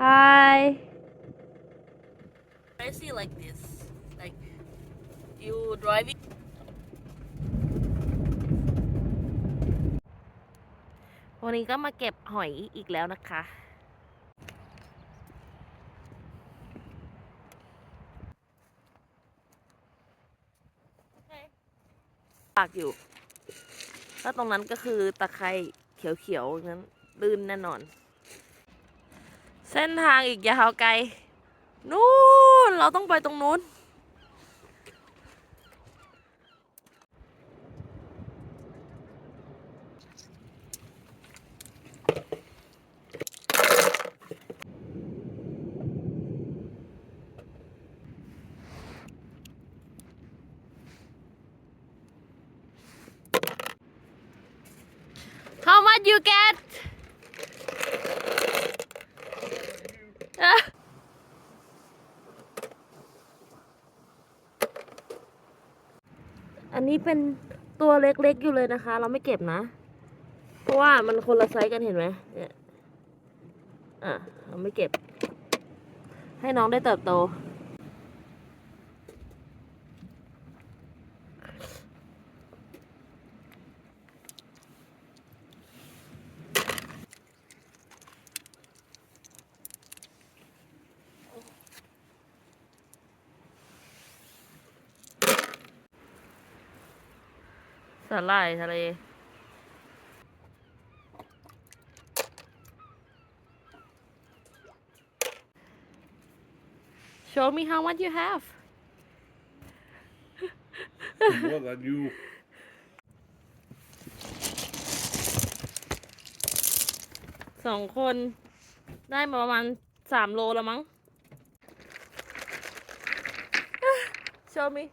Hi I see like this like you driving วันนี้ก็มาเก็บหอยอีกแล้วนะคะ ปากอยู่แล้วตรงนั้นก็คือตะไคร่เขียวๆงั้นลื่นแน่นอน เส้นทางอีกยาวไกล นู่น เราต้องไปตรงนู้น How much you get อะ อันนี้เป็นตัวเล็กๆอยู่เลยนะคะ เราไม่เก็บนะ เพราะว่ามันคนละไซส์กันเห็นไหมเนี่ยอะเราไม่เก็บ ให้น้องได้เติบโต สาหร่ายทะเล Show me how much you have. More than you. สองคนได้มาประมาณสามโลแล้วมั้ง Show me